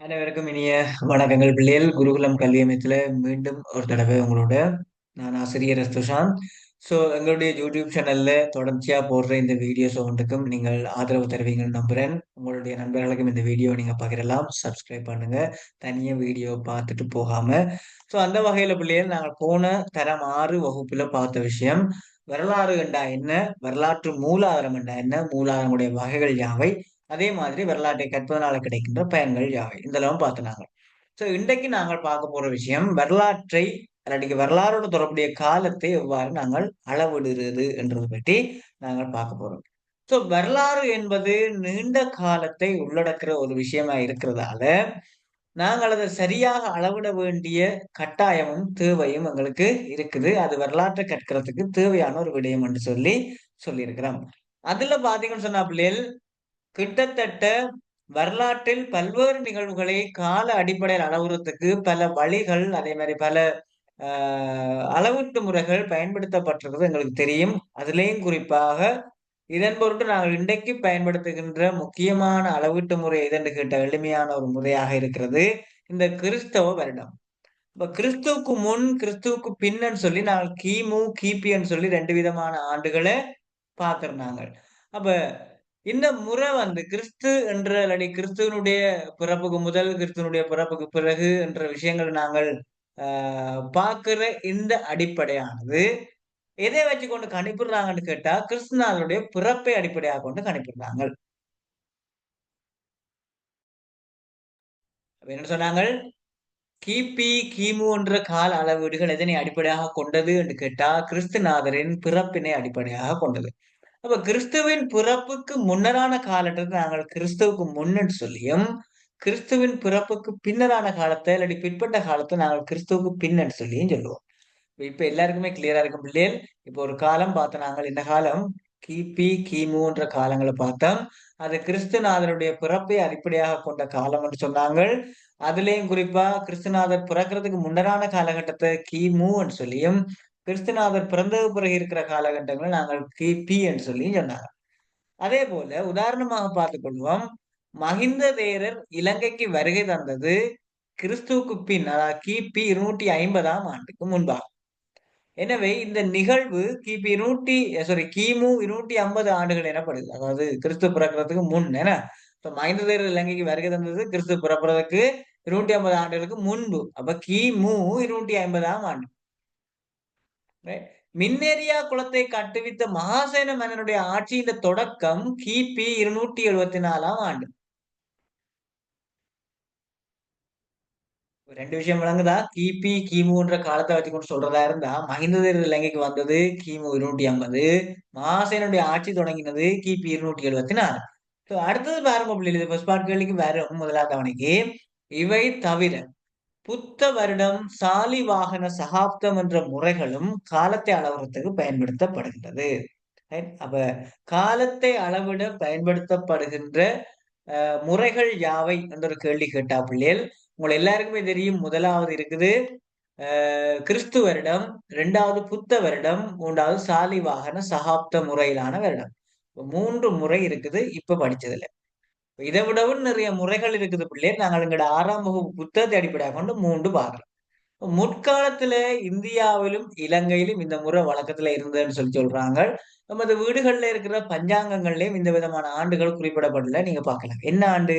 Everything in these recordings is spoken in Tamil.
அனைவருக்கும் இனிய வணக்கங்கள் பிள்ளைகள். குருகுலம் கல்வி அமையத்துல மீண்டும் ஒரு தடவை உங்களோட நான் ஆசிரியர் சுஷாந்த். ஸோ எங்களுடைய யூடியூப் சேனல்ல தொடர்ச்சியா போடுற இந்த வீடியோஸ் ஒன்றுக்கும் நீங்கள் ஆதரவு தருவீங்கன்னு நம்புறேன். உங்களுடைய நண்பர்களுக்கும் இந்த வீடியோ நீங்க பகிரலாம். சப்ஸ்கிரைப் பண்ணுங்க. தனியா வீடியோ பார்த்துட்டு போகாம. ஸோ அந்த வகையில பிள்ளைகள் நாங்கள் போன தரம் ஆறு வகுப்புல பார்த்த விஷயம். வரலாறு என்றா என்ன? வரலாற்று மூலாதாரம் என்றா என்ன? மூலாதாரமுடைய வகைகள் யாவை? அதே மாதிரி வரலாற்றை கற்பதனால கிடைக்கின்ற பயன்கள் யாவை? இதெல்லாம் பார்த்து நாங்கள் ஸோ இன்றைக்கு நாங்கள் பார்க்க போற விஷயம் வரலாற்றை அல்லாட்டிக்கு வரலாறோட தொடர்புடைய காலத்தை எவ்வாறு நாங்கள் அளவிடுகிறது என்றதை பற்றி நாங்கள் பார்க்க போறோம். ஸோ வரலாறு என்பது நீண்ட காலத்தை உள்ளடக்கிற ஒரு விஷயமா இருக்கிறதால நாங்கள் அதை சரியாக அளவிட வேண்டிய கட்டாயமும் தேவையும் எங்களுக்கு இருக்குது. அது வரலாற்றை கற்கிறதுக்கு தேவையான ஒரு விடயம் என்று சொல்லி சொல்லியிருக்கிறோம். அதுல பாத்தீங்கன்னு சொன்னா பிள்ளைகள் கிட்டத்தட்ட வரலாற்றில் பல்வேறு நிகழ்வுகளை கால அடிப்படையில் அளவுறத்துக்கு பல வழிகள் அதே மாதிரி பல அளவீட்டு முறைகள் பயன்படுத்தப்பட்டிருக்கிறது எங்களுக்கு தெரியும். அதுலேயும் குறிப்பாக இதன் பொருட்டு நாங்கள் இன்றைக்கு பயன்படுத்துகின்ற முக்கியமான அளவீட்டு முறை இதென்று கேட்ட எளிமையான ஒரு முறையாக இருக்கிறது. இந்த கிறிஸ்தவ வருடம். இப்ப கிறிஸ்துவுக்கு முன் கிறிஸ்துவுக்கு பின்னன்னு சொல்லி நாங்கள் கிமு கிபின்னு சொல்லி ரெண்டு விதமான ஆண்டுகளை பார்த்திருந்தாங்க. அப்ப இந்த முறை வந்து கிறிஸ்து என்ற அல்லடி கிறிஸ்துவனுடைய பிறப்புக்கு முதல் கிறிஸ்துவனுடைய பிறப்புக்கு பிறகு என்ற விஷயங்கள் நாங்கள் பார்க்கிற இந்த அடிப்படையானது எதை வச்சு கொண்டு கணிப்பிடுறாங்கன்னு கேட்டா கிறிஸ்துநாதனுடைய பிறப்பை அடிப்படையாக கொண்டு கணிப்பிடுறாங்க என்ன சொன்னாங்க கிபி கிமு என்ற கால அளவீடுகள் எதனை அடிப்படையாக கொண்டது என்று கேட்டா கிறிஸ்துநாதரின் பிறப்பினை அடிப்படையாக கொண்டது. அப்ப கிறிஸ்துவின் பிறப்புக்கு முன்னரான காலத்தை நாங்கள் கிறிஸ்துவுக்கு முன்னன்னு சொல்லியும் கிறிஸ்துவின் பிறப்புக்கு பின்னரான காலத்தை இல்லாட்டி பிற்பட்ட காலத்தை நாங்கள் கிறிஸ்துவுக்கு பின்னன்னு சொல்லியும் சொல்லுவோம். இப்ப எல்லாருக்குமே கிளியரா இருக்கும் பிள்ளைகள். இப்போ ஒரு காலம் பார்த்தோம் நாங்கள். இந்த காலம் கிபி கிமுன்ற காலங்களை பார்த்தோம். அது கிறிஸ்துநாதருடைய பிறப்பை அடிப்படையாக கொண்ட காலம் என்று சொன்னாங்க அதுலயும் குறிப்பா கிறிஸ்துநாதர் பிறக்கிறதுக்கு முன்னரான காலகட்டத்தை கிமுன்னு சொல்லியும் கிறிஸ்துநாதர் பிறந்தது பிறகு இருக்கிற காலகட்டங்கள் நாங்கள் கிபி என்று சொல்லி சொன்னாங்க அதே போல உதாரணமாக பார்த்துக்கொள்வோம் மகிந்த தேரர் இலங்கைக்கு வருகை தந்தது கிறிஸ்துவுக்கு பின் அதாவது கிபி இருநூற்றி ஐம்பதாம் ஆண்டுக்கு முன்பாகும் எனவே இந்த நிகழ்வு கிபி இருநூற்றி சாரி கிமு இருநூற்றி ஐம்பது ஆண்டுகள் எனப்படுது அதாவது கிறிஸ்து பிறக்கிறதுக்கு முன் என்ன மகிந்த தேரர் இலங்கைக்கு வருகை தந்தது கிறிஸ்து பிறப்புறதுக்கு இருநூற்றி ஐம்பது ஆண்டுகளுக்கு முன்பு. அப்ப கிமு இருநூற்றி ஐம்பதாம் ஆண்டு. மின்னேரியா குளத்தை கட்டுவித்த மகாசேன மன்னனுடைய ஆட்சியின் தொடக்கம் கிபி இருநூற்றி எழுபத்தி நாலாம் ஆண்டு. ரெண்டு விஷயம் விளங்குதா? கிபி கிமுன்ற காலத்தை வச்சு கொண்டு சொல்றதா இருந்தா மகிந்த இலங்கைக்கு வந்தது கிமு இருநூற்றி ஐம்பது மகாசேனுடைய ஆட்சி தொடங்கினது கிபி இருநூற்றி எழுபத்தி நாலு அடுத்தது பாருங்க பிள்ளைகள் ஃபர்ஸ்ட் பார்ட் கேள்விக்கு வரும் முதலாவது அவனுக்கு இவை தவிர புத்த வருடம் சாலி வாகன சகாப்தம் என்ற முறைகளும் காலத்தை அளவுறதுக்கு பயன்படுத்தப்படுகின்றது. அப்ப காலத்தை அளவிட பயன்படுத்தப்படுகின்ற முறைகள் யாவை என்ற ஒரு கேள்வி கேட்டா பிள்ளைகள் உங்களை எல்லாருக்குமே தெரியும் முதலாவது இருக்குது கிறிஸ்து வருடம் இரண்டாவது புத்த வருடம் மூன்றாவது சாலி வாகன சகாப்த முறையிலான வருடம். மூன்று முறை இருக்குது இப்ப படிச்சதுல. இதை விடவும் நிறைய முறைகள் இருக்குது பிள்ளையர் நாங்கள் எங்களோட ஆறாம் வகுப்பு புத்தகத்தை அடிப்படையாக கொண்டு மூன்று பார்க்கிறோம் முற்காலத்துல இந்தியாவிலும் இலங்கையிலும் இந்த முறை வழக்கத்துல இருந்ததுன்னு சொல்லி சொல்றாங்க. நமது வீடுகள்ல இருக்கிற பஞ்சாங்கங்கள்லயும் இந்த விதமான ஆண்டுகள் குறிப்பிடப்படல. நீங்க பார்க்கலாம். என்ன ஆண்டு?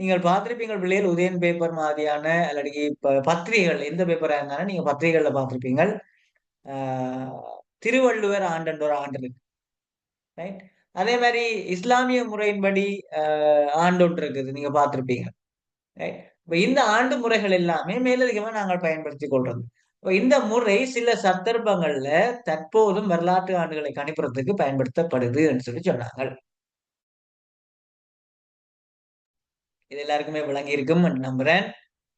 நீங்கள் பார்த்திருப்பீங்க பிள்ளைகள் உதயன் பேப்பர் மாதிரியான அல்லது பத்திரிகைகள் எந்த பேப்பரா இருந்தாலும் நீங்க பத்திரிகைகள்ல பார்த்திருப்பீங்க திருவள்ளுவர் ஆண்டு ஒரு ஆண்டு இருக்கு. ரைட் அதே மாதிரி இஸ்லாமிய முறையின்படி ஆண்டு ஒன்று இருக்குது. நீங்க பார்த்துருப்பீங்க. இப்ப இந்த ஆண்டு முறைகள் எல்லாமே மேலதிகமா நாங்கள் பயன்படுத்தி கொள்றது. இப்ப இந்த முறை சில சந்தர்ப்பங்கள்ல தற்போதும் வரலாற்று ஆண்டுகளை கணிப்புறதுக்கு பயன்படுத்தப்படுது சொல்லி சொன்னாங்க இது எல்லாருக்குமே விளங்கி இருக்கும் நம்புறேன்.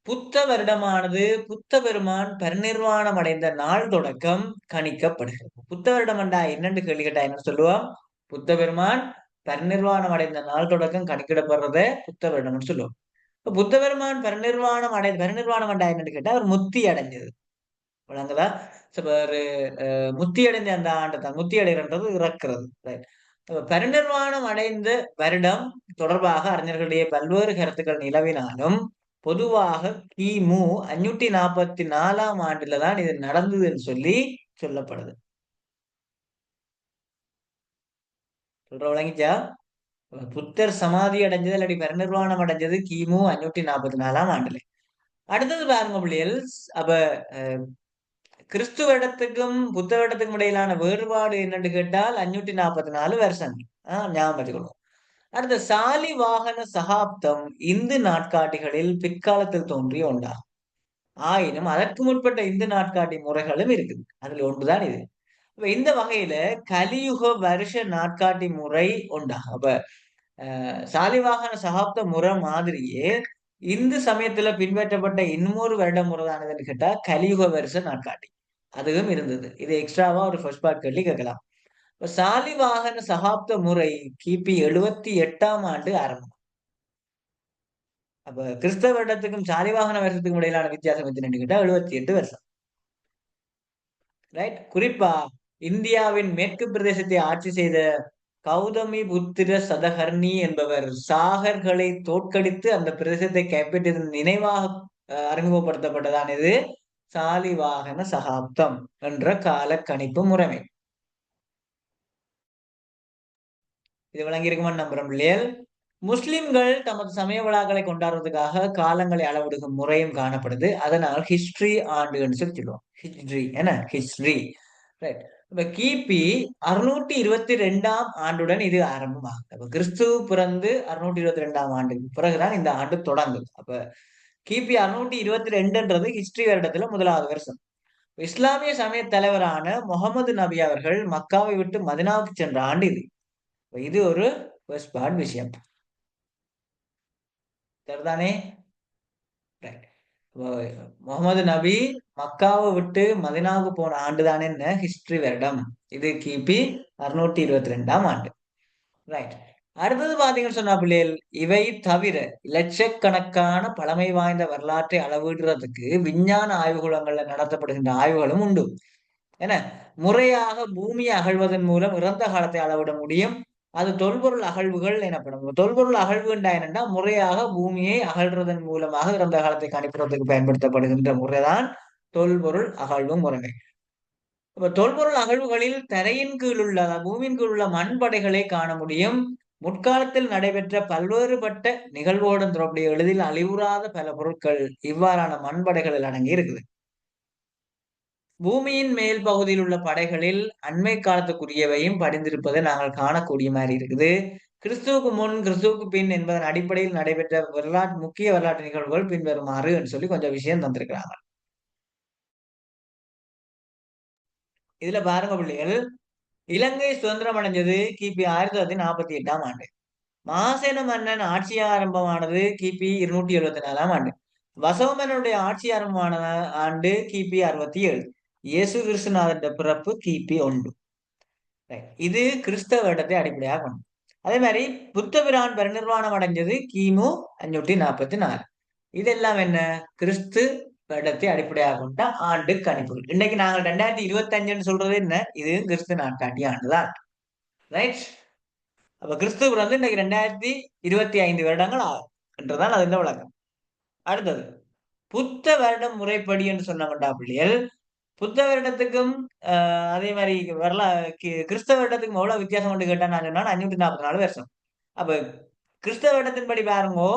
புத்த வருடமானது புத்த பெருமான் பரிநிர்வாணம் அடைந்த நாள் தொடக்கம் கணிக்கப்படுகிறது. புத்த வருடம் என்றா என்னன்னு கேள்வி கேட்டா என்ன சொல்லுவோம்? புத்த பெருமான் பரிநிர்வாணம் அடைந்த நாள் தொடக்கம் கணக்கிடப்படுறத புத்த வருடம்னு சொல்லுவோம் இப்போ புத்த பெருமான் பரிநிர்வாணம் அடை பரிநிர்வாணம் அண்டா என்னன்னு கேட்டால் அவர் முத்தி அடைஞ்சது. விளங்குதா? ஒரு முத்தி அடைந்த அந்த ஆண்டு தான். முத்தி அடைகிறது இறக்குறது. பரிநிர்வாணம் அடைந்த வருடம் தொடர்பாக அறிஞர்களிடையே பல்வேறு கருத்துக்கள் நிலவினாலும் பொதுவாக கிமு அஞ்சூட்டி நாற்பத்தி நாலாம் ஆண்டுல தான் இது நடந்ததுன்னு சொல்லி சொல்லப்படுது. சொல்ற விளங்கிச்சா? புத்தர் சமாதி அடைஞ்சது இல்லாட்டி பெருநிர்வாணம் அடைஞ்சது கிமு அஞ்சூட்டி நாற்பத்தி நாலாம் ஆண்டுல. அடுத்தது பாருங்க பிள்ளைகள் அப்ப கிறிஸ்துவ இடத்துக்கும் புத்த இடையிலான வேறுபாடு என்னன்னு கேட்டால் அஞ்சூட்டி நாற்பத்தி நாலு வருஷம் ஞாபகம் வச்சுக்கணும் அடுத்த சாலி வாகன சகாப்தம் இந்து நாட்காட்டிகளில் பிற்காலத்தில் தோன்றிய ஒன்றாகும். ஆயினும் அதற்கு முற்பட்ட இந்து நாட்காட்டி முறைகளும் இருக்குது. அதுல ஒன்றுதான் இது. இப்ப இந்த வகையில கலியுக வருஷ நாட்காட்டி முறை உண்டாகும். அப்ப சாலிவாகன சகாப்த முறை மாதிரியே இந்து சமயத்துல பின்பற்றப்பட்ட இன்னொரு வருட முறைதானதுன்னு கேட்டா கலியுக வருஷ நாட்காட்டி. அதுவும் இருந்தது. இது எக்ஸ்ட்ராவா ஒரு ஃபர்ஸ்ட் பார்ட் கேள்வி கேட்கலாம். இப்ப சாலிவாகன சகாப்த முறை கிபி எழுபத்தி எட்டாம் ஆண்டு ஆரம்பம். அப்ப கிறிஸ்தவ வருடத்துக்கும் சாலிவாகன வருஷத்துக்கும் இடையிலான வித்தியாசம் எத்தனை கேட்டா எழுபத்தி எட்டு வருஷம். ரைட் குறிப்பா இந்தியாவின் மேற்கு பிரதேசத்தை ஆட்சி செய்த கௌதமி புத்திர சதகர்ணி என்பவர் சாகர்களை தோற்கடித்து அந்த பிரதேசத்தை கைப்பற்றியதன் நினைவாக அறிமுகப்படுத்தப்பட்டதான் இது. சாலிவாகன சகாப்தம் என்ற கால கணிப்பு முறைமை. இது விளங்கியிருக்குமான்னு நம்புறோம் இல்லையல் முஸ்லிம்கள் தமது சமய விழாக்களை கொண்டாடுறதுக்காக காலங்களை அளவிடுகும் முறையும் காணப்படுது. அதனால் ஹிஸ்டரி ஆண்டுன்னு சொல்லி சொல்லுவோம். ஹிஸ்டரி என்ன? ஹிஸ்டரி ரைட் இப்ப கிபி அறுநூற்றி இருபத்தி ரெண்டாம் ஆண்டுடன் இது ஆரம்பமாகுது. அப்ப கிறிஸ்து பிறந்து அறுநூற்றி இருபத்தி ரெண்டாம் ஆண்டுக்கு பிறகுதான் இந்த ஆண்டு தொடங்குது. அப்ப கிபி அறுநூற்றி இருபத்தி ரெண்டுன்றது ஹிஸ்டரி வருடத்துல முதலாவது வருஷம். இஸ்லாமிய சமய தலைவரான முகமது நபி அவர்கள் மக்காவை விட்டு மதினாவுக்கு சென்ற ஆண்டு இது. இது ஒரு விஷயம். சரிதானே? முகமது நபி மக்காவை விட்டு மதினாவுக்கு போன ஆண்டுதான் என்ன? ஹிஸ்டரி வருடம். இது கிபி அறுநூற்றி இருபத்தி ரெண்டாம் ஆண்டு. ரைட் அடுத்தது பாத்தீங்கன்னு சொன்னா பிள்ளைகள் இவை தவிர லட்சக்கணக்கான பழமை வாய்ந்த வரலாற்றை அளவிடுறதுக்கு விஞ்ஞான ஆய்வுகூடங்கள்ல நடத்தப்படுகின்ற ஆய்வுகளும் உண்டு. என முறையாக பூமியை அகழ்வதன் மூலம் இறந்த காலத்தை அளவிட முடியும். அது தொல்பொருள் அகழ்வுகள் எனப்படும். தொல்பொருள் அகழ்வுண்டா என்னன்னா முறையாக பூமியை அகழ்றதன் மூலமாக இறந்த காலத்தை கணிப்புறதுக்கு பயன்படுத்தப்படுகின்ற முறைதான் தொல்பொருள் அகழ்வு முறைமை. இப்ப தொல்பொருள் அகழ்வுகளில் தரையின் கீழ் உள்ள பூமியின் கீழ் உள்ள மண்படைகளை காண முடியும். முற்காலத்தில் நடைபெற்ற பல்வேறுபட்ட நிகழ்வோடும் தொடர்புடைய எளிதில் அழிவுறாத பல பொருட்கள் இவ்வாறான மண்படைகளில் அடங்கி இருக்குது. பூமியின் மேல் பகுதியில் உள்ள படைகளில் அண்மை காலத்துக்குரியவையும் படிந்திருப்பதை நாங்கள் காணக்கூடிய மாதிரி இருக்குது. கிறிஸ்துவுக்கு முன் கிறிஸ்துவுக்கு பின் என்பதன் அடிப்படையில் நடைபெற்ற வரலாற்று முக்கிய வரலாற்று நிகழ்வுகள் பின்வருமாறு சொல்லி கொஞ்சம் விஷயம் தந்திருக்கிறாங்க. இதுல பாருங்க பிள்ளைகள். இலங்கை சுதந்திரம் அடைஞ்சது கிபி ஆயிரத்தி தொள்ளாயிரத்தி நாற்பத்தி எட்டாம் ஆண்டு. மாசேன மன்னன் ஆட்சி ஆரம்பமானது கிபி இருநூற்றி எழுபத்தி நாலாம் ஆண்டு. வசவமன்னனுடைய ஆட்சி ஆரம்பமான ஆண்டு கிபி அறுபத்தி ஏழு. இயேசு கிறிஸ்துநாதன் பிறப்பு கிபி ஒன்று. இது கிறிஸ்தவ இடத்தை அடிப்படையாக கொண்டு அதே மாதிரி புத்தபிரான் பெருநிர்வாணம் அடைஞ்சது கிமு அஞ்சூற்றி நாற்பத்தி நாலு. இதெல்லாம் என்ன? கிறிஸ்து வருடத்தை அடிப்படையாக கொண்ட ஆண்டு கணிப்புகள் இன்னைக்கு நாங்கள் ரெண்டாயிரத்தி இருபத்தி அஞ்சுன்னு சொல்றது என்ன? இது கிறிஸ்து நாட்காட்டி ஆண்டுதான். ரைட் அப்ப கிறிஸ்து வந்து இன்னைக்கு ரெண்டாயிரத்தி இருபத்தி ஐந்து வருடங்கள் ஆகும் என்றுதான் அது இந்த விளக்கம் அடுத்தது புத்த வருடம் முறைப்படி என்று சொன்னாங்கண்டா பிள்ளைகள் புத்த வருடத்துக்கும் அதே மாதிரி வரலா கிறிஸ்தவ வருடத்துக்கும் எவ்வளவு வித்தியாசம் கொண்டு கேட்டா நான் சொன்னா அஞ்சூத்தி நாற்பத்தி நாலு வருஷம். அப்ப கிறிஸ்தவ வருடத்தின்படி பாருங்கோ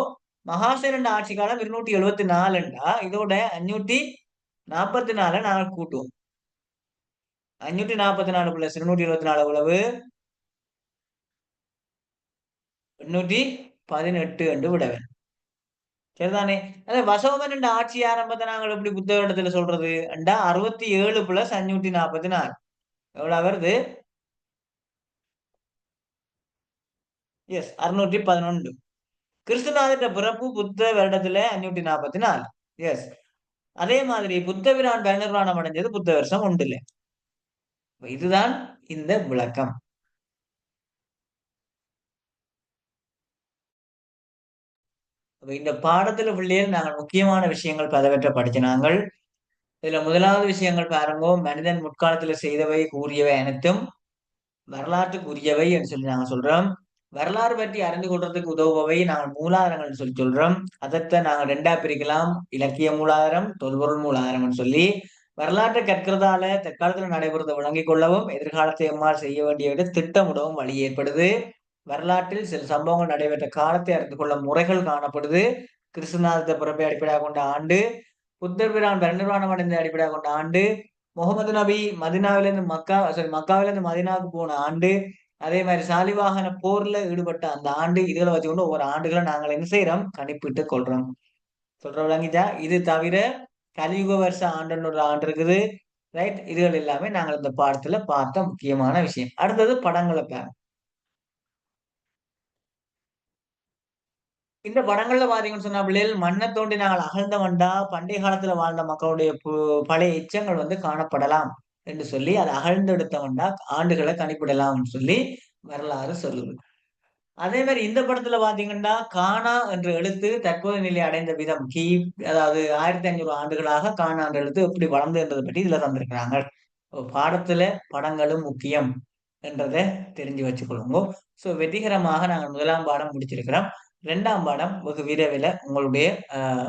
மகாசேரண்ட ஆட்சி காலம் இருநூத்தி எழுபத்தி நாலுண்டா? இதோட அஞ்சூத்தி நாற்பத்தி நாலு நாங்கள் கூட்டுவோம். அஞ்சூத்தி நாற்பத்தி நாலு பிளஸ் இருநூத்தி எழுபத்தி நாலு எவ்வளவு? எண்ணூற்றி பதினெட்டு என்று விடவேன். சரிதானே? அதே வசவமன் ஆட்சி ஆரம்பத்தை நாங்கள் எப்படி புத்தகத்துல சொல்றது? அண்டா அறுபத்தி ஏழு பிளஸ் அஞ்சூத்தி நாற்பத்தி நாலு. எவ்வளவு வருது? எஸ் அறுநூற்றி பதினொன்று. கிறிஸ்துநாதன் பிறப்பு புத்த வருடத்துல அஞ்சூட்டி நாற்பத்தி நாலு. எஸ் அதே மாதிரி புத்த விரான் பயனிர்வாணம் அடைஞ்சது புத்த வருஷம் உண்டு இல்லை இதுதான் இந்த விளக்கம். இந்த பாடத்துல பிள்ளைகள் நாங்கள் முக்கியமான விஷயங்கள் பதவற்ற படிச்சு நாங்கள். இதுல முதலாவது விஷயங்கள் பாருங்க மனிதன் முற்காலத்துல செய்தவை கூறியவை அனைத்தும் வரலாற்றுக்குரியவை என்று சொல்லி நாங்க சொல்றோம். வரலாறு பற்றி அறிந்து கொள்றதுக்கு உதவுபவை நாங்கள் மூலாதாரங்கள் சொல்லி சொல்றோம். அதத்தை நாங்கள் ரெண்டா பிரிக்கலாம். இலக்கிய மூலாதாரம் தொல்பொருள் மூலாதாரம்னு சொல்லி. வரலாற்றை கற்கிறதால தற்காலத்தில் நடைபெறதை விளங்கிக் கொள்ளவும் எதிர்காலத்தை எம்மால் செய்ய வேண்டியவை திட்டமிடவும் வழி ஏற்படுது. வரலாற்றில் சில சம்பவங்கள் நடைபெற்ற காலத்தை அறிந்து கொள்ள முறைகள் காணப்படுது. கிறிஸ்துநாதத்தை பிறப்பை அடிப்படையாக கொண்ட ஆண்டு புத்தர் பிரான் பரிநிர்வாணம் அடைந்த அடிப்படையாக கொண்ட ஆண்டு முகமது நபி மதினாவிலிருந்து மக்கா சாரி மக்காவிலிருந்து மதினாவுக்கு போன ஆண்டு அதே மாதிரி சாலிவாகன போர்ல ஈடுபட்ட அந்த ஆண்டு இதுகளை வச்சுக்கொண்டு ஒவ்வொரு ஆண்டுகளை நாங்கள் என்ன செய்யறோம் கணிப்பிட்டு கொள்றோம். சொல்ற விளங்கிட்டா இது தவிர கலியுக வருஷ ஆண்டுன்னு ஒரு ஆண்டு இருக்குது. ரைட்? இதுகள் எல்லாமே நாங்கள் இந்த பாடத்துல பார்த்த முக்கியமான விஷயம். அடுத்தது படங்களை பாருங்க. இந்த படங்கள்ல பாத்தீங்கன்னு சொன்னா பிள்ளைகள் மண்ணை தோண்டி நாங்கள் அகழ்ந்த வண்டா பண்டைய காலத்துல வாழ்ந்த மக்களுடைய பழைய எச்சங்கள் வந்து காணப்படலாம். என்று சொல்லி அதை அகழ்ந்தெடுத்தவன்டா ஆண்டுகளை கணிப்பிடலாம்னு சொல்லி வரலாறு சொல்லுது. அதே மாதிரி இந்த படத்துல பாத்தீங்கன்னா கானா என்ற எழுத்து தற்போது நிலை அடைந்த விதம் கி அதாவது ஆயிரத்தி ஐநூறு ஆண்டுகளாக கானா என்ற எழுத்து எப்படி வளர்ந்துன்றதை பற்றி இதுல தந்திருக்கிறாங்க. பாடத்துல படங்களும் முக்கியம் என்றதை தெரிஞ்சு வச்சுக்கொள்ளுங்க. ஸோ வெற்றிகரமாக நாங்கள் முதலாம் பாடம் முடிச்சிருக்கிறோம். ரெண்டாம் பாடம் வெகு விரைவில் உங்களுடைய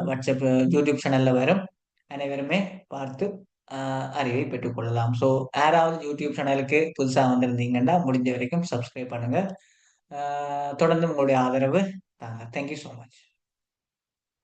வாட்ஸ்அப் யூடியூப் சேனல்ல வரும். அனைவருமே பார்த்து அறிவை பெற்றுக்கொள்ளலாம். ஸோ யாராவது யூடியூப் சேனலுக்கு புதுசாக வந்திருந்தீங்கன்னா முடிஞ்ச வரைக்கும் சப்ஸ்கிரைப் பண்ணுங்கள் தொடர்ந்து உங்களுடைய ஆதரவு தாங்க. Thank you so much